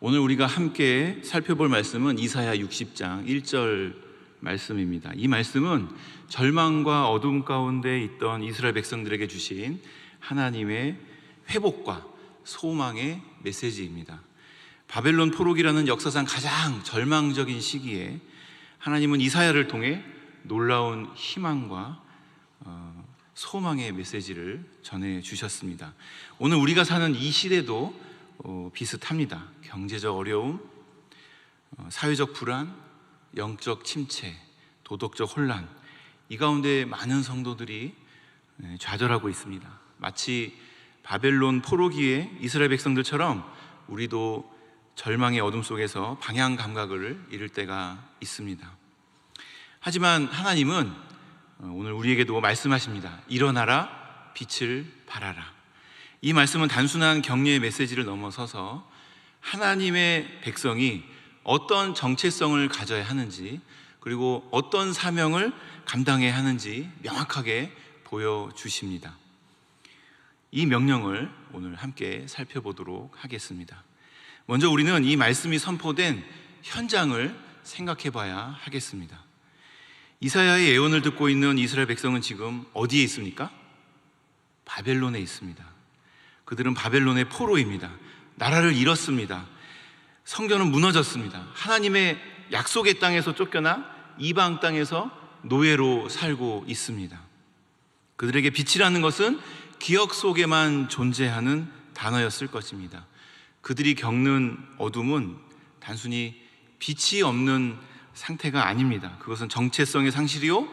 오늘 우리가 함께 살펴볼 말씀은 이사야 60장 1절 말씀입니다. 이 말씀은 절망과 어둠 가운데 있던 이스라엘 백성들에게 주신 하나님의 회복과 소망의 메시지입니다. 바벨론 포로기라는 역사상 가장 절망적인 시기에 하나님은 이사야를 통해 놀라운 희망과 어, 소망의 메시지를 전해 주셨습니다. 오늘 우리가 사는 이 시대도 어, 비슷합니다. 경제적 어려움, 어, 사회적 불안, 영적 침체, 도덕적 혼란, 이 가운데 많은 성도들이 네, 좌절하고 있습니다. 마치 바벨론 포로기의 이스라엘 백성들처럼 우리도 절망의 어둠 속에서 방향 감각을 잃을 때가 있습니다. 하지만 하나님은 어, 오늘 우리에게도 말씀하십니다. 일어나라, 빛을 발하라. 이 말씀은 단순한 격려의 메시지를 넘어서서 하나님의 백성이 어떤 정체성을 가져야 하는지 그리고 어떤 사명을 감당해야 하는지 명확하게 보여주십니다. 이 명령을 오늘 함께 살펴보도록 하겠습니다. 먼저 우리는 이 말씀이 선포된 현장을 생각해 봐야 하겠습니다. 이사야의 예언을 듣고 있는 이스라엘 백성은 지금 어디에 있습니까? 바벨론에 있습니다. 그들은 바벨론의 포로입니다. 나라를 잃었습니다. 성전은 무너졌습니다. 하나님의 약속의 땅에서 쫓겨나 이방 땅에서 노예로 살고 있습니다. 그들에게 빛이라는 것은 기억 속에만 존재하는 단어였을 것입니다. 그들이 겪는 어둠은 단순히 빛이 없는 상태가 아닙니다. 그것은 정체성의 상실이요,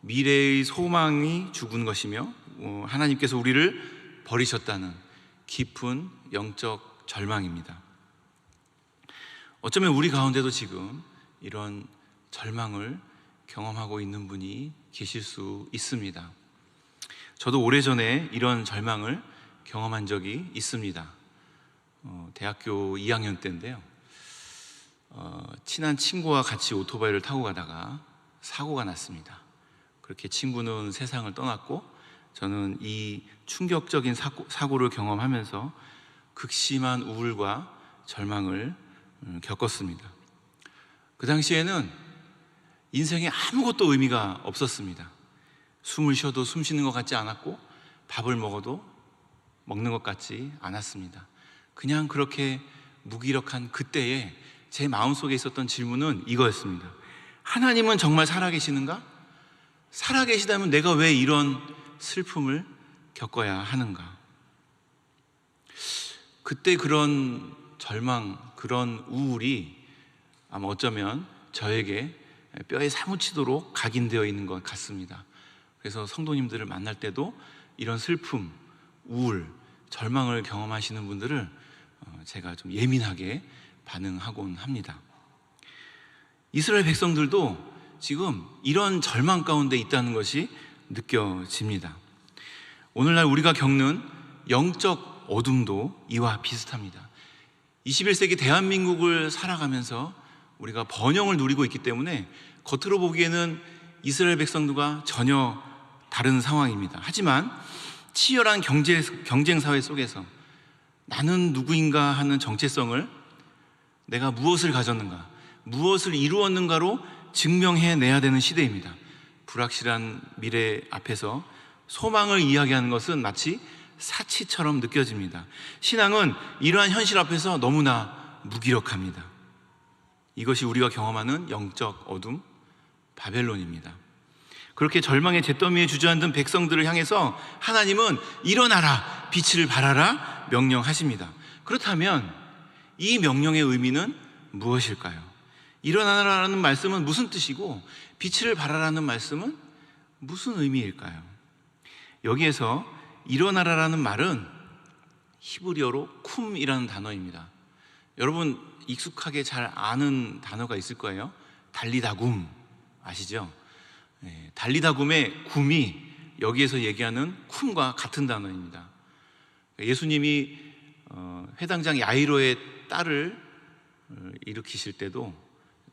미래의 소망이 죽은 것이며, 어, 하나님께서 우리를 버리셨다는 깊은 영적 절망입니다. 어쩌면 우리 가운데도 지금 이런 절망을 경험하고 있는 분이 계실 수 있습니다. 저도 오래전에 이런 절망을 경험한 적이 있습니다. 어, 대학교 2학년 때인데요. 어, 친한 친구와 같이 오토바이를 타고 가다가 사고가 났습니다. 그렇게 친구는 세상을 떠났고 저는 이 충격적인 사고, 사고를 경험하면서 극심한 우울과 절망을 음, 겪었습니다. 그 당시에는 인생에 아무것도 의미가 없었습니다. 숨을 쉬어도 숨 쉬는 것 같지 않았고 밥을 먹어도 먹는 것 같지 않았습니다. 그냥 그렇게 무기력한 그때에 제 마음속에 있었던 질문은 이거였습니다. 하나님은 정말 살아계시는가? 살아계시다면 내가 왜 이런 슬픔을 겪어야 하는가? 그때 그런 절망, 그런 우울이 아마 어쩌면 저에게 뼈에 사무치도록 각인되어 있는 것 같습니다. 그래서 성도님들을 만날 때도 이런 슬픔, 우울, 절망을 경험하시는 분들을 어, 제가 좀 예민하게 반응하곤 합니다. 이스라엘 백성들도 지금 이런 절망 가운데 있다는 것이 느껴집니다. 오늘날 우리가 겪는 영적 어둠도 이와 비슷합니다. 21세기 대한민국을 살아가면서 우리가 번영을 누리고 있기 때문에 겉으로 보기에는 이스라엘 백성들과 전혀 다른 상황입니다. 하지만 치열한 경제, 경쟁 사회 속에서 나는 누구인가 하는 정체성을 내가 무엇을 가졌는가, 무엇을 이루었는가로 증명해내야 되는 시대입니다. 불확실한 미래 앞에서 소망을 이야기하는 것은 마치 사치처럼 느껴집니다. 신앙은 이러한 현실 앞에서 너무나 무기력합니다. 이것이 우리가 경험하는 영적 어둠, 바벨론입니다. 그렇게 절망의 잿더미에 주저앉은 백성들을 향해서 하나님은 일어나라, 빛을 발하라 명령하십니다. 그렇다면 이 명령의 의미는 무엇일까요? 일어나라는 말씀은 무슨 뜻이고 빛을 발하라는 말씀은 무슨 의미일까요? 여기에서 일어나라라는 말은 히브리어로 쿰이라는 단어입니다. 여러분 익숙하게 잘 아는 단어가 있을 거예요. 달리다굼 아시죠? 네, 달리다굼의 굼이 여기에서 얘기하는 쿰과 같은 단어입니다. 예수님이 어, 회당장 야이로의 딸을 어, 일으키실 때도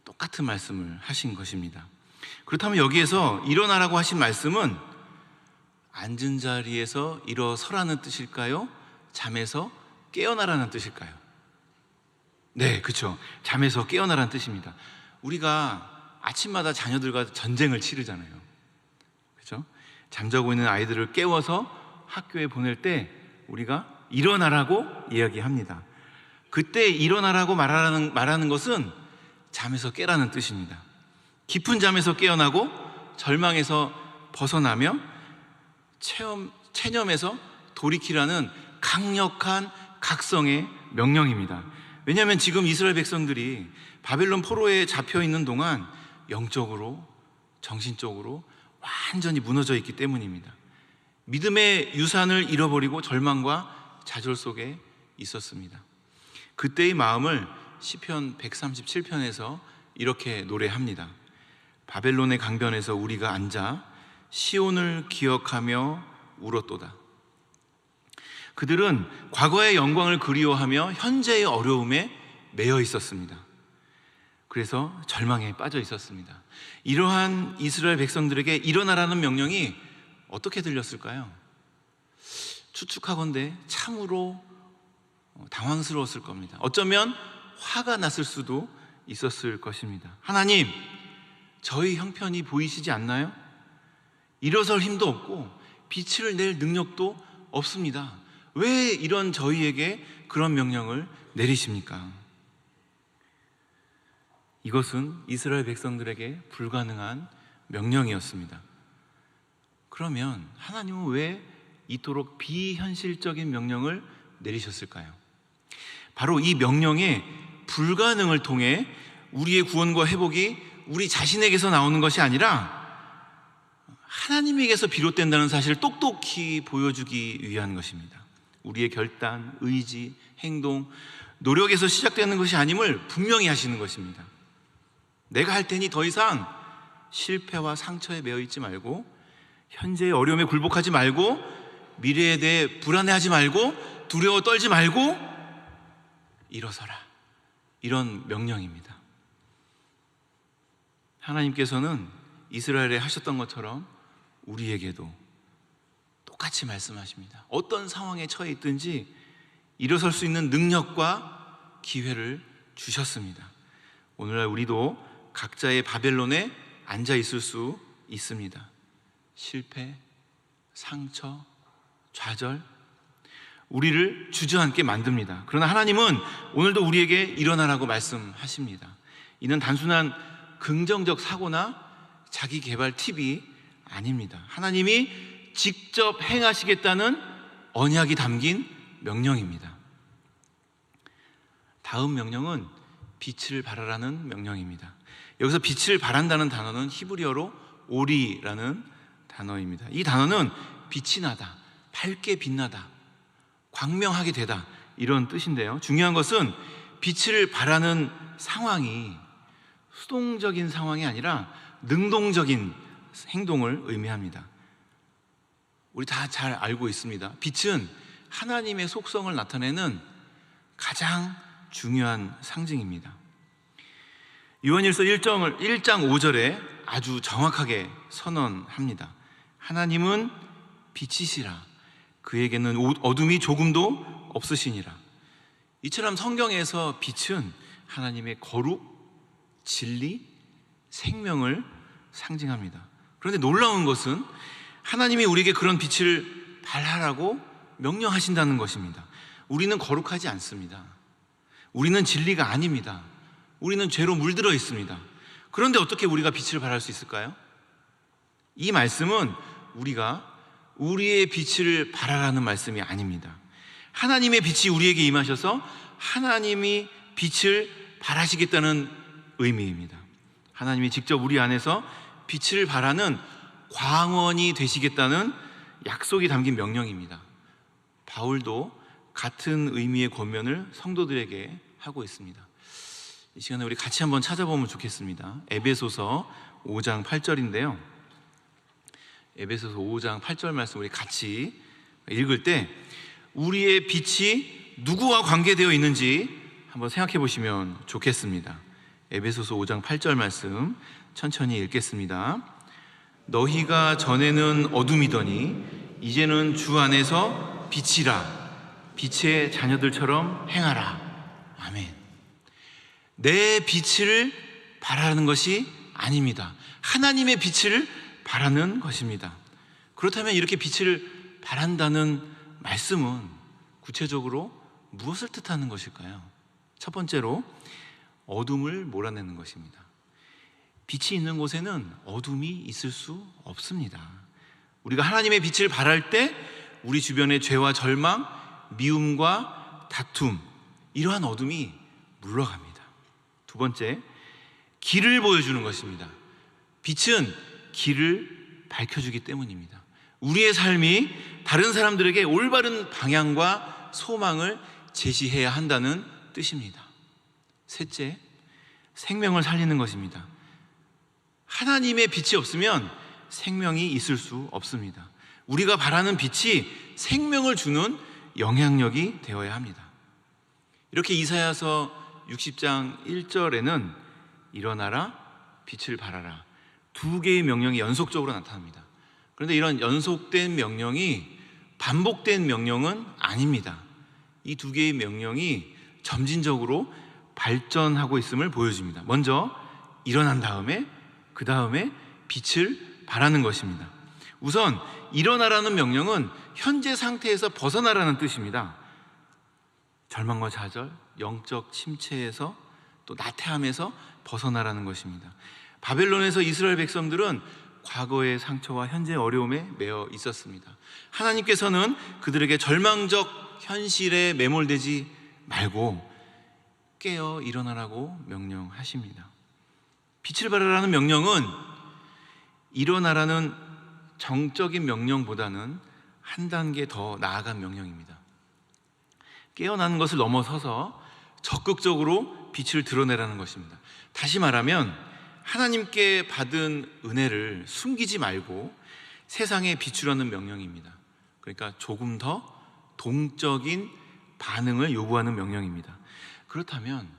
똑같은 말씀을 하신 것입니다. 그렇다면 여기에서 일어나라고 하신 말씀은 앉은 자리에서 일어서라는 뜻일까요? 잠에서 깨어나라는 뜻일까요? 네, 그렇죠. 잠에서 깨어나라는 뜻입니다. 우리가 아침마다 자녀들과 전쟁을 치르잖아요. 그렇죠? 잠자고 있는 아이들을 깨워서 학교에 보낼 때 우리가 일어나라고 이야기합니다. 그때 일어나라고 말하는, 말하는 것은 잠에서 깨라는 뜻입니다. 깊은 잠에서 깨어나고 절망에서 벗어나며 체험, 체념에서 돌이키라는 강력한 각성의 명령입니다. 왜냐하면 지금 이스라엘 백성들이 바벨론 포로에 잡혀 있는 동안 영적으로, 정신적으로 완전히 무너져 있기 때문입니다. 믿음의 유산을 잃어버리고 절망과 좌절 속에 있었습니다. 그때의 마음을 시편 137편에서 이렇게 노래합니다. 바벨론의 강변에서 우리가 앉아 시온을 기억하며 울었도다. 그들은 과거의 영광을 그리워하며 현재의 어려움에 매여 있었습니다. 그래서 절망에 빠져 있었습니다. 이러한 이스라엘 백성들에게 일어나라는 명령이 어떻게 들렸을까요? 추측하건대 참으로 당황스러웠을 겁니다. 어쩌면 화가 났을 수도 있었을 것입니다. 하나님, 저희 형편이 보이시지 않나요? 일어설 힘도 없고 빛을 낼 능력도 없습니다. 왜 이런 저희에게 그런 명령을 내리십니까? 이것은 이스라엘 백성들에게 불가능한 명령이었습니다. 그러면 하나님은 왜 이토록 비현실적인 명령을 내리셨을까요? 바로 이 명령의 불가능을 통해 우리의 구원과 회복이 우리 자신에게서 나오는 것이 아니라 하나님에게서 비롯된다는 사실을 똑똑히 보여주기 위한 것입니다. 우리의 결단, 의지, 행동, 노력에서 시작되는 것이 아님을 분명히 하시는 것입니다. 내가 할 테니 더 이상 실패와 상처에 매여 있지 말고 현재의 어려움에 굴복하지 말고 미래에 대해 불안해하지 말고 두려워 떨지 말고 일어서라. 이런 명령입니다. 하나님께서는 이스라엘에 하셨던 것처럼 우리에게도 똑같이 말씀하십니다. 어떤 상황에 처해 있든지 일어설 수 있는 능력과 기회를 주셨습니다. 오늘날 우리도 각자의 바벨론에 앉아 있을 수 있습니다. 실패, 상처, 좌절, 우리를 주저앉게 만듭니다. 그러나 하나님은 오늘도 우리에게 일어나라고 말씀하십니다. 이는 단순한 긍정적 사고나 자기 개발 팁이 아닙니다. 하나님이 직접 행하시겠다는 언약이 담긴 명령입니다. 다음 명령은 빛을 발하라는 명령입니다. 여기서 빛을 발한다는 단어는 히브리어로 오리라는 단어입니다. 이 단어는 빛이 나다, 밝게 빛나다, 광명하게 되다 이런 뜻인데요. 중요한 것은 빛을 발하는 상황이 수동적인 상황이 아니라 능동적인 행동을 의미합니다. 우리 다 잘 알고 있습니다. 빛은 하나님의 속성을 나타내는 가장 중요한 상징입니다. 요한일서 1장, 1장 5절에 아주 정확하게 선언합니다. 하나님은 빛이시라. 그에게는 어둠이 조금도 없으시니라. 이처럼 성경에서 빛은 하나님의 거룩, 진리, 생명을 상징합니다. 그런데 놀라운 것은 하나님이 우리에게 그런 빛을 발하라고 명령하신다는 것입니다. 우리는 거룩하지 않습니다. 우리는 진리가 아닙니다. 우리는 죄로 물들어 있습니다. 그런데 어떻게 우리가 빛을 발할 수 있을까요? 이 말씀은 우리가 우리의 빛을 발하라는 말씀이 아닙니다. 하나님의 빛이 우리에게 임하셔서 하나님이 빛을 발하시겠다는 의미입니다. 하나님이 직접 우리 안에서 빛을 발하는 광원이 되시겠다는 약속이 담긴 명령입니다. 바울도 같은 의미의 권면을 성도들에게 하고 있습니다. 이 시간에 우리 같이 한번 찾아보면 좋겠습니다. 에베소서 5장 8절인데요. 에베소서 5장 8절 말씀 우리 같이 읽을 때 우리의 빛이 누구와 관계되어 있는지 한번 생각해 보시면 좋겠습니다. 에베소서 5장 8절 말씀 천천히 읽겠습니다. 너희가 전에는 어둠이더니 이제는 주 안에서 빛이라 빛의 자녀들처럼 행하라. 아멘. 내 빛을 바라는 것이 아닙니다. 하나님의 빛을 바라는 것입니다. 그렇다면 이렇게 빛을 바란다는 말씀은 구체적으로 무엇을 뜻하는 것일까요? 첫 번째로 어둠을 몰아내는 것입니다. 빛이 있는 곳에는 어둠이 있을 수 없습니다. 우리가 하나님의 빛을 발할 때 우리 주변의 죄와 절망, 미움과 다툼, 이러한 어둠이 물러갑니다. 두 번째, 길을 보여주는 것입니다. 빛은 길을 밝혀주기 때문입니다. 우리의 삶이 다른 사람들에게 올바른 방향과 소망을 제시해야 한다는 뜻입니다. 셋째, 생명을 살리는 것입니다. 하나님의 빛이 없으면 생명이 있을 수 없습니다. 우리가 바라는 빛이 생명을 주는 영향력이 되어야 합니다. 이렇게 이사야서 60장 1절에는 일어나라 빛을 발하라 두 개의 명령이 연속적으로 나타납니다. 그런데 이런 연속된 명령이 반복된 명령은 아닙니다. 이 두 개의 명령이 점진적으로 발전하고 있음을 보여줍니다. 먼저 일어난 다음에 그 다음에 빛을 발하는 것입니다. 우선 일어나라는 명령은 현재 상태에서 벗어나라는 뜻입니다. 절망과 좌절, 영적 침체에서 또 나태함에서 벗어나라는 것입니다. 바벨론에서 이스라엘 백성들은 과거의 상처와 현재 어려움에 매여 있었습니다. 하나님께서는 그들에게 절망적 현실에 매몰되지 말고 깨어 일어나라고 명령하십니다. 빛을 발하라는 명령은 일어나라는 정적인 명령보다는 한 단계 더 나아간 명령입니다. 깨어나는 것을 넘어서서 적극적으로 빛을 드러내라는 것입니다. 다시 말하면 하나님께 받은 은혜를 숨기지 말고 세상에 비추라는 명령입니다. 그러니까 조금 더 동적인 반응을 요구하는 명령입니다. 그렇다면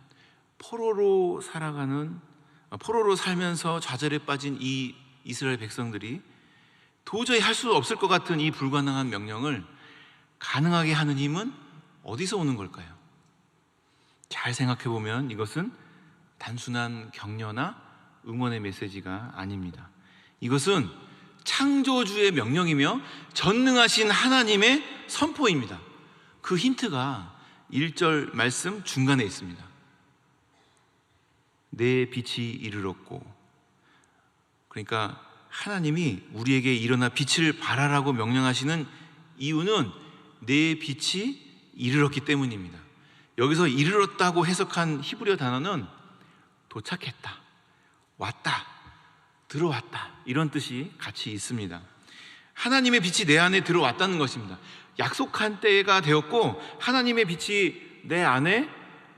포로로 살아가는 포로로 살면서 좌절에 빠진 이 이스라엘 백성들이 도저히 할 수 없을 것 같은 이 불가능한 명령을 가능하게 하는 힘은 어디서 오는 걸까요? 잘 생각해 보면 이것은 단순한 격려나 응원의 메시지가 아닙니다. 이것은 창조주의 명령이며 전능하신 하나님의 선포입니다. 그 힌트가 1절 말씀 중간에 있습니다. 내 빛이 이르렀고 그러니까 하나님이 우리에게 일어나 빛을 발하라고 명령하시는 이유는 내 빛이 이르렀기 때문입니다. 여기서 이르렀다고 해석한 히브리어 단어는 도착했다, 왔다, 들어왔다 이런 뜻이 같이 있습니다. 하나님의 빛이 내 안에 들어왔다는 것입니다. 약속한 때가 되었고 하나님의 빛이 내 안에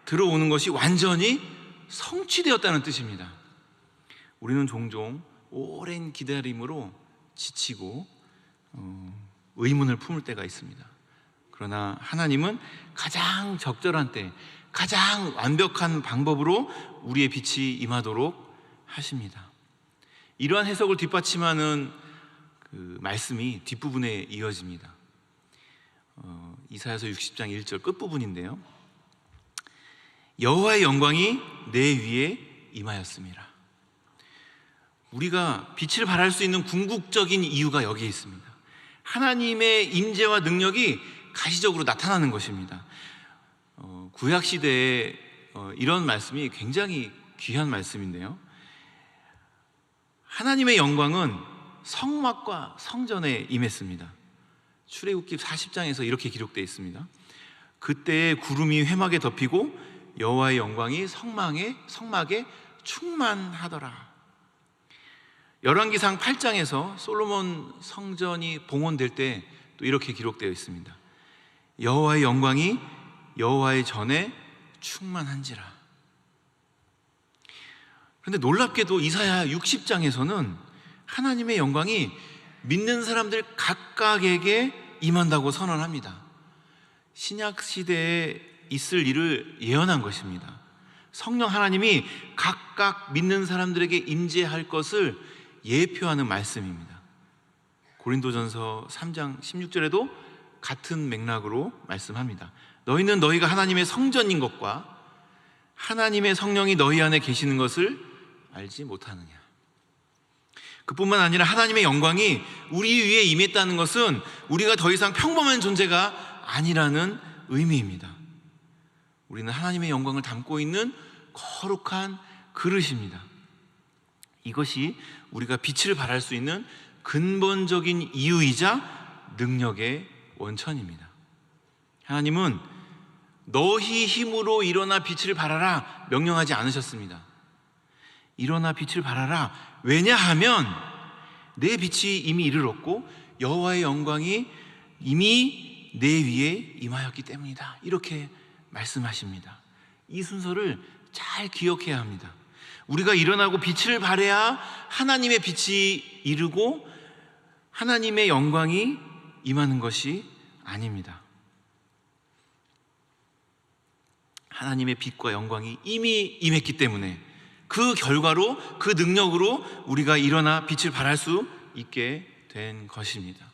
들어오는 것이 완전히 성취되었다는 뜻입니다. 우리는 종종 오랜 기다림으로 지치고 어, 의문을 품을 때가 있습니다. 그러나 하나님은 가장 적절한 때, 가장 완벽한 방법으로 우리의 빛이 임하도록 하십니다. 이러한 해석을 뒷받침하는 그 말씀이 뒷부분에 이어집니다. 어, 이사야서 60장 1절 끝부분인데요. 여호와의 영광이 내 위에 임하였습니다. 우리가 빛을 발할 수 있는 궁극적인 이유가 여기에 있습니다. 하나님의 임재와 능력이 가시적으로 나타나는 것입니다. 어, 구약 시대에 어, 이런 말씀이 굉장히 귀한 말씀인데요. 하나님의 영광은 성막과 성전에 임했습니다. 출애굽기 40장에서 이렇게 기록되어 있습니다. 그때 구름이 회막에 덮이고 여호와의 영광이 성막에 성막에 충만하더라. 열왕기상 8장에서 솔로몬 성전이 봉헌될 때 또 이렇게 기록되어 있습니다. 여호와의 영광이 여호와의 전에 충만한지라. 그런데 놀랍게도 이사야 60장에서는 하나님의 영광이 믿는 사람들 각각에게 임한다고 선언합니다. 신약 시대에 있을 일을 예언한 것입니다. 성령 하나님이 각각 믿는 사람들에게 임재할 것을 예표하는 말씀입니다. 고린도전서 3장 16절에도 같은 맥락으로 말씀합니다. 너희는 너희가 하나님의 성전인 것과 하나님의 성령이 너희 안에 계시는 것을 알지 못하느냐? 그뿐만 아니라 하나님의 영광이 우리 위에 임했다는 것은 우리가 더 이상 평범한 존재가 아니라는 의미입니다. 우리는 하나님의 영광을 담고 있는 거룩한 그릇입니다. 이것이 우리가 빛을 발할 수 있는 근본적인 이유이자 능력의 원천입니다. 하나님은 너희 힘으로 일어나 빛을 발하라 명령하지 않으셨습니다. 일어나 빛을 발하라. 왜냐하면 내 빛이 이미 이르렀고 여호와의 영광이 이미 내 위에 임하였기 때문이다. 이렇게 말씀하십니다. 이 순서를 잘 기억해야 합니다. 우리가 일어나고 빛을 발해야 하나님의 빛이 이르고 하나님의 영광이 임하는 것이 아닙니다. 하나님의 빛과 영광이 이미 임했기 때문에 그 결과로 그 능력으로 우리가 일어나 빛을 발할 수 있게 된 것입니다.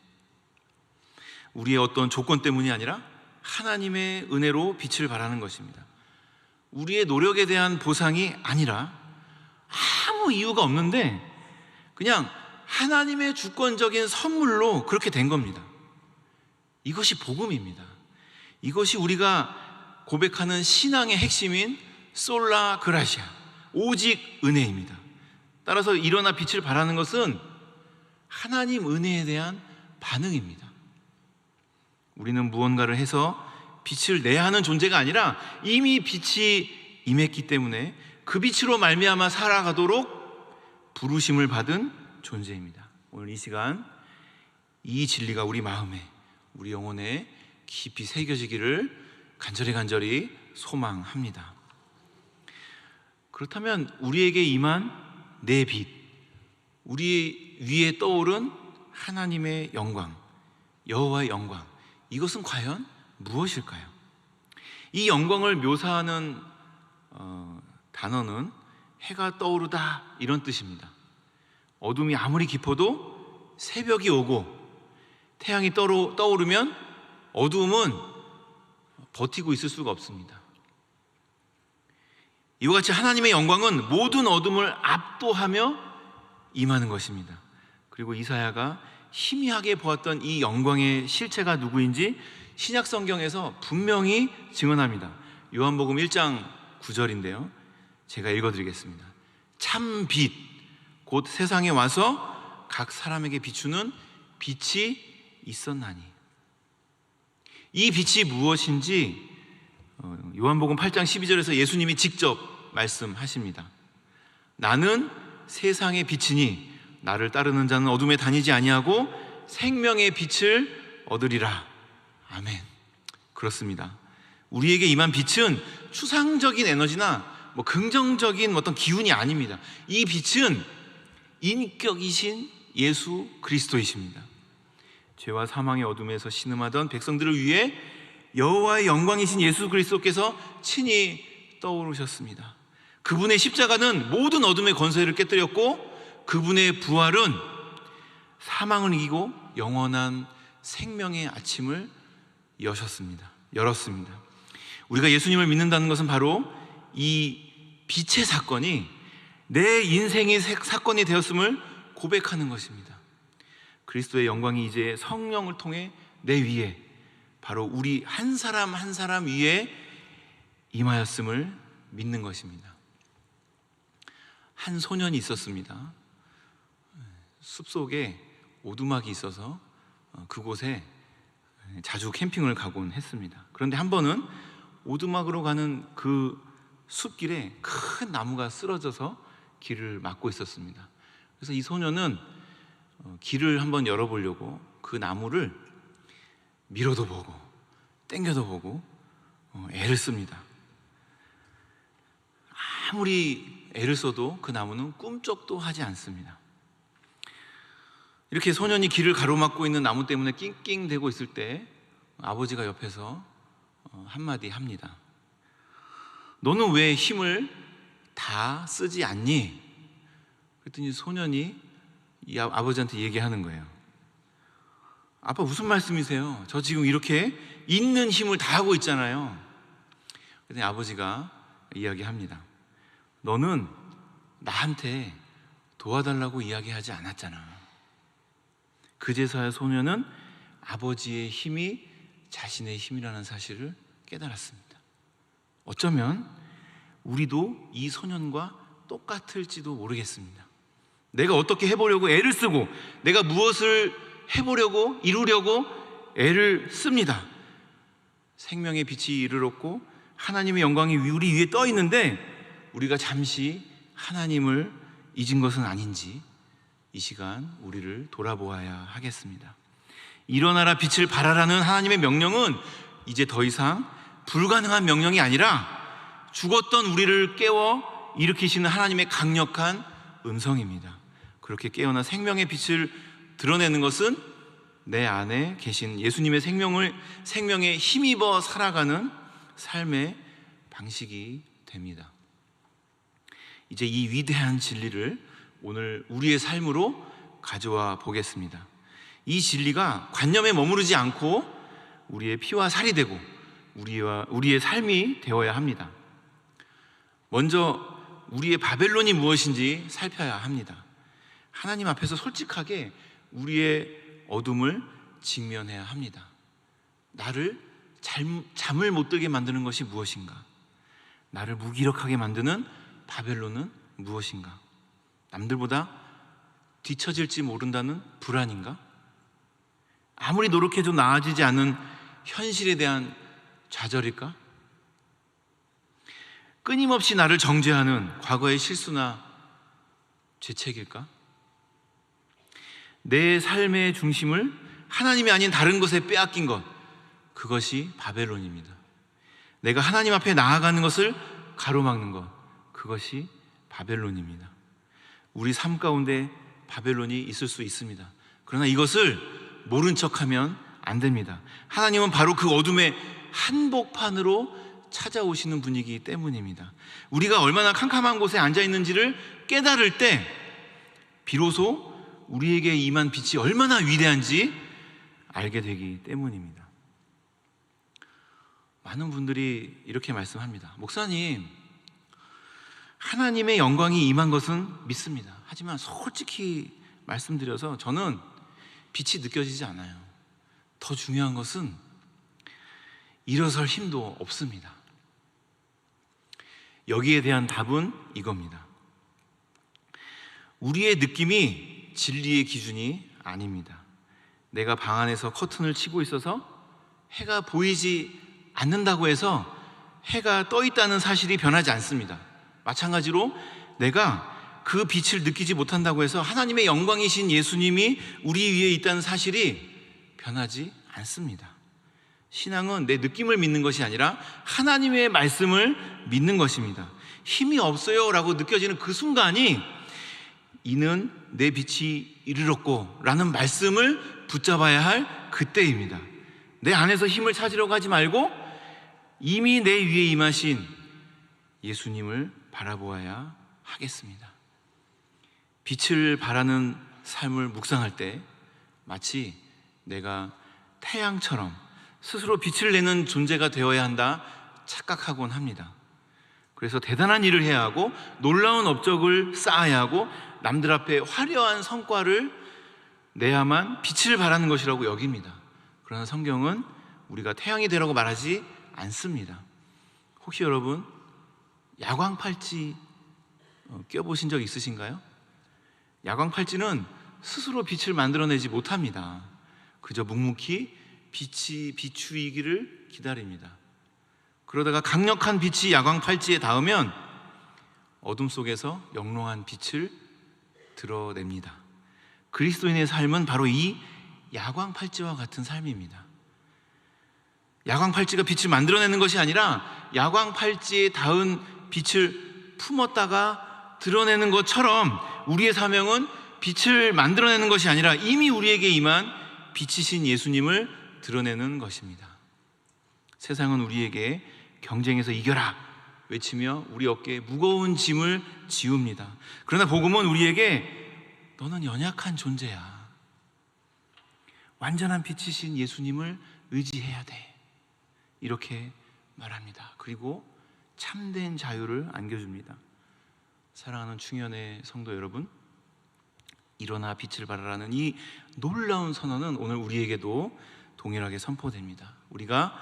우리의 어떤 조건 때문이 아니라 하나님의 은혜로 빛을 발하는 것입니다. 우리의 노력에 대한 보상이 아니라 아무 이유가 없는데 그냥 하나님의 주권적인 선물로 그렇게 된 겁니다. 이것이 복음입니다. 이것이 우리가 고백하는 신앙의 핵심인 솔라 그라시아, 오직 은혜입니다. 따라서 일어나 빛을 발하는 것은 하나님 은혜에 대한 반응입니다. 우리는 무언가를 해서 빛을 내야 하는 존재가 아니라 이미 빛이 임했기 때문에 그 빛으로 말미암아 살아가도록 부르심을 받은 존재입니다. 오늘 이 시간 이 진리가 우리 마음에 우리 영혼에 깊이 새겨지기를 간절히 간절히 소망합니다. 그렇다면 우리에게 임한 내 빛, 우리 위에 떠오른 하나님의 영광, 여호와의 영광, 이것은 과연 무엇일까요? 이 영광을 묘사하는 어, 단어는 해가 떠오르다 이런 뜻입니다. 어둠이 아무리 깊어도 새벽이 오고 태양이 떠오르, 떠오르면 어둠은 버티고 있을 수가 없습니다. 이와 같이 하나님의 영광은 모든 어둠을 압도하며 임하는 것입니다. 그리고 이사야가 희미하게 보았던 이 영광의 실체가 누구인지 신약 성경에서 분명히 증언합니다. 요한복음 1장 9절인데요. 제가 읽어 드리겠습니다. 참 빛, 곧 세상에 와서 각 사람에게 비추는 빛이 있었나니. 이 빛이 무엇인지 어, 요한복음 8장 12절에서 예수님이 직접 말씀하십니다. 나는 세상의 빛이니 나를 따르는 자는 어둠에 다니지 아니하고 생명의 빛을 얻으리라. 아멘. 그렇습니다. 우리에게 임한 빛은 추상적인 에너지나 뭐 긍정적인 어떤 기운이 아닙니다. 이 빛은 인격이신 예수 그리스도이십니다. 죄와 사망의 어둠에서 신음하던 백성들을 위해 여호와의 영광이신 예수 그리스도께서 친히 떠오르셨습니다. 그분의 십자가는 모든 어둠의 권세를 깨뜨렸고 그분의 부활은 사망을 이기고 영원한 생명의 아침을 여셨습니다. 열었습니다. 우리가 예수님을 믿는다는 것은 바로 이 빛의 사건이 내 인생의 사건이 되었음을 고백하는 것입니다. 그리스도의 영광이 이제 성령을 통해 내 위에 바로 우리 한 사람 한 사람 위에 임하였음을 믿는 것입니다. 한 소년이 있었습니다. 숲 속에 오두막이 있어서 어, 그곳에 자주 캠핑을 가곤 했습니다. 그런데 한 번은 오두막으로 가는 그 숲길에 큰 나무가 쓰러져서 길을 막고 있었습니다. 그래서 이 소년은 어, 길을 한번 열어보려고 그 나무를 밀어도 보고 땡겨도 보고 어, 애를 씁니다. 아무리 애를 써도 그 나무는 꿈쩍도 하지 않습니다. 이렇게 소년이 길을 가로막고 있는 나무 때문에 낑낑대고 있을 때 아버지가 옆에서 어, 한마디 합니다. 너는 왜 힘을 다 쓰지 않니? 그랬더니 소년이 이 아- 아버지한테 얘기하는 거예요. 아빠 무슨 말씀이세요? 저 지금 이렇게 있는 힘을 다 하고 있잖아요. 그랬더니 아버지가 이야기합니다. 너는 나한테 도와달라고 이야기하지 않았잖아. 그제서야 소녀는 아버지의 힘이 자신의 힘이라는 사실을 깨달았습니다. 어쩌면 우리도 이 소년과 똑같을지도 모르겠습니다. 내가 어떻게 해보려고 애를 쓰고 내가 무엇을 해보려고 이루려고 애를 씁니다. 생명의 빛이 이르렀고 하나님의 영광이 우리 위에 떠 있는데 우리가 잠시 하나님을 잊은 것은 아닌지 이 시간 우리를 돌아보아야 하겠습니다. 일어나라 빛을 발하라는 하나님의 명령은 이제 더 이상 불가능한 명령이 아니라 죽었던 우리를 깨워 일으키시는 하나님의 강력한 음성입니다. 그렇게 깨어나 생명의 빛을 드러내는 것은 내 안에 계신 예수님의 생명을 생명에 힘입어 살아가는 삶의 방식이 됩니다. 이제 이 위대한 진리를 오늘 우리의 삶으로 가져와 보겠습니다. 이 진리가 관념에 머무르지 않고 우리의 피와 살이 되고 우리와 우리의 삶이 되어야 합니다. 먼저 우리의 바벨론이 무엇인지 살펴야 합니다. 하나님 앞에서 솔직하게 우리의 어둠을 직면해야 합니다. 나를 잠, 잠을 못 들게 만드는 것이 무엇인가? 나를 무기력하게 만드는 바벨론은 무엇인가? 남들보다 뒤처질지 모른다는 불안인가? 아무리 노력해도 나아지지 않은 현실에 대한 좌절일까? 끊임없이 나를 정죄하는 과거의 실수나 죄책일까? 내 삶의 중심을 하나님이 아닌 다른 것에 빼앗긴 것, 그것이 바벨론입니다. 내가 하나님 앞에 나아가는 것을 가로막는 것, 그것이 바벨론입니다. 우리 삶 가운데 바벨론이 있을 수 있습니다. 그러나 이것을 모른 척 하면 안 됩니다. 하나님은 바로 그 어둠의 한복판으로 찾아오시는 분이기 때문입니다. 우리가 얼마나 캄캄한 곳에 앉아 있는지를 깨달을 때 비로소 우리에게 임한 빛이 얼마나 위대한지 알게 되기 때문입니다. 많은 분들이 이렇게 말씀합니다. 목사님, 하나님의 영광이 임한 것은 믿습니다. 하지만 솔직히 말씀드려서 저는 빛이 느껴지지 않아요. 더 중요한 것은 일어설 힘도 없습니다. 여기에 대한 답은 이겁니다. 우리의 느낌이 진리의 기준이 아닙니다. 내가 방 안에서 커튼을 치고 있어서 해가 보이지 않는다고 해서 해가 떠 있다는 사실이 변하지 않습니다. 마찬가지로 내가 그 빛을 느끼지 못한다고 해서 하나님의 영광이신 예수님이 우리 위에 있다는 사실이 변하지 않습니다. 신앙은 내 느낌을 믿는 것이 아니라 하나님의 말씀을 믿는 것입니다. 힘이 없어요 라고 느껴지는 그 순간이 이는 내 빛이 이르렀고 라는 말씀을 붙잡아야 할 그때입니다. 내 안에서 힘을 찾으려고 하지 말고 이미 내 위에 임하신 예수님을 바라보아야 하겠습니다. 빛을 바라는 삶을 묵상할 때 마치 내가 태양처럼 스스로 빛을 내는 존재가 되어야 한다 착각하곤 합니다. 그래서 대단한 일을 해야 하고 놀라운 업적을 쌓아야 하고 남들 앞에 화려한 성과를 내야만 빛을 발하는 것이라고 여깁니다. 그러나 성경은 우리가 태양이 되라고 말하지 않습니다. 혹시 여러분 야광 팔찌 어, 껴보신 적 있으신가요? 야광 팔찌는 스스로 빛을 만들어내지 못합니다. 그저 묵묵히 빛이 비추이기를 기다립니다. 그러다가 강력한 빛이 야광 팔찌에 닿으면 어둠 속에서 영롱한 빛을 드러냅니다. 그리스도인의 삶은 바로 이 야광 팔찌와 같은 삶입니다. 야광 팔찌가 빛을 만들어내는 것이 아니라 야광 팔찌에 닿은 빛을 품었다가 드러내는 것처럼 우리의 사명은 빛을 만들어내는 것이 아니라 이미 우리에게 임한 빛이신 예수님을 드러내는 것입니다. 세상은 우리에게 경쟁에서 이겨라 외치며 우리 어깨에 무거운 짐을 지웁니다. 그러나 복음은 우리에게 너는 연약한 존재야. 완전한 빛이신 예수님을 의지해야 돼. 이렇게 말합니다. 그리고 참된 자유를 안겨줍니다. 사랑하는 충현의 성도 여러분, 일어나 빛을 발하라는 이 놀라운 선언은 오늘 우리에게도 동일하게 선포됩니다. 우리가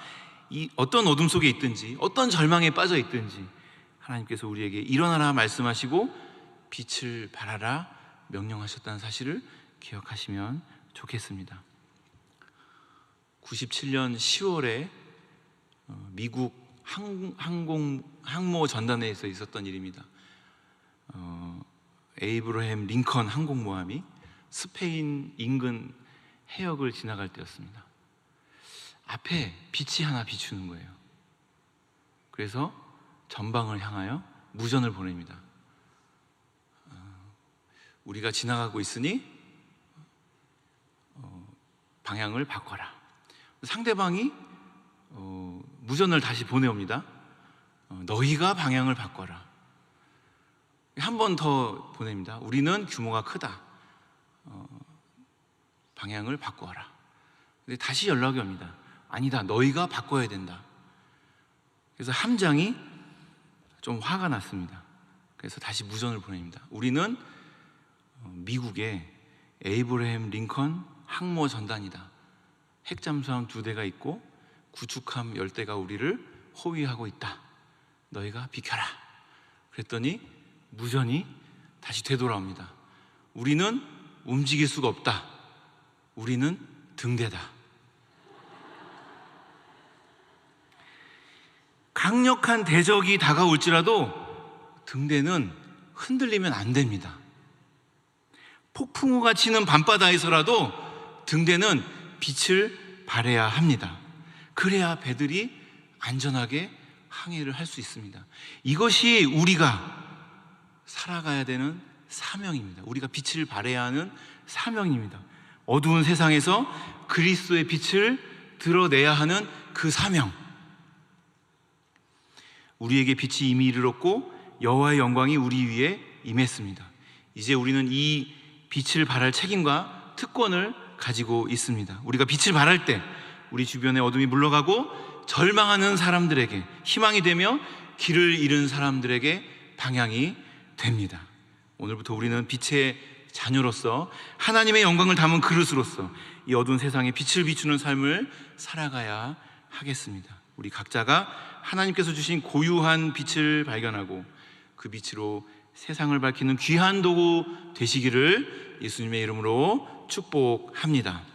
이 어떤 어둠 속에 있든지 어떤 절망에 빠져 있든지 하나님께서 우리에게 일어나라 말씀하시고 빛을 발하라 명령하셨다는 사실을 기억하시면 좋겠습니다. 97년 10월에 어, 미국 항, 항공 항모 전단에서 있었던 일입니다. 어, 에이브러햄 링컨 항공모함이 스페인 인근 해역을 지나갈 때였습니다. 앞에 빛이 하나 비추는 거예요. 그래서 전방을 향하여 무전을 보냅니다. 어, 우리가 지나가고 있으니 어, 방향을 바꿔라. 상대방이 어, 무전을 다시 보내옵니다. 어, 너희가 방향을 바꿔라. 한 번 더 보냅니다. 우리는 규모가 크다. 어, 방향을 바꿔라. 근데 다시 연락이 옵니다. 아니다. 너희가 바꿔야 된다. 그래서 함장이 좀 화가 났습니다. 그래서 다시 무전을 보냅니다. 우리는 어, 미국의 에이브러햄 링컨 항모 전단이다. 핵잠수함 두 대가 있고 구축함 열 대가 우리를 호위하고 있다. 너희가 비켜라. 그랬더니 무전이 다시 되돌아옵니다. 우리는 움직일 수가 없다. 우리는 등대다. 강력한 대적이 다가올지라도 등대는 흔들리면 안 됩니다. 폭풍우가 치는 밤바다에서라도 등대는 빛을 발해야 합니다. 그래야 배들이 안전하게 항해를 할 수 있습니다. 이것이 우리가 살아가야 되는 사명입니다. 우리가 빛을 발해야 하는 사명입니다. 어두운 세상에서 그리스도의 빛을 드러내야 하는 그 사명. 우리에게 빛이 이미 이르렀고 여호와의 영광이 우리 위에 임했습니다. 이제 우리는 이 빛을 발할 책임과 특권을 가지고 있습니다. 우리가 빛을 발할 때 우리 주변의 어둠이 물러가고 절망하는 사람들에게 희망이 되며 길을 잃은 사람들에게 방향이 됩니다. 오늘부터 우리는 빛의 자녀로서 하나님의 영광을 담은 그릇으로서 이 어두운 세상에 빛을 비추는 삶을 살아가야 하겠습니다. 우리 각자가 하나님께서 주신 고유한 빛을 발견하고 그 빛으로 세상을 밝히는 귀한 도구 되시기를 예수님의 이름으로 축복합니다.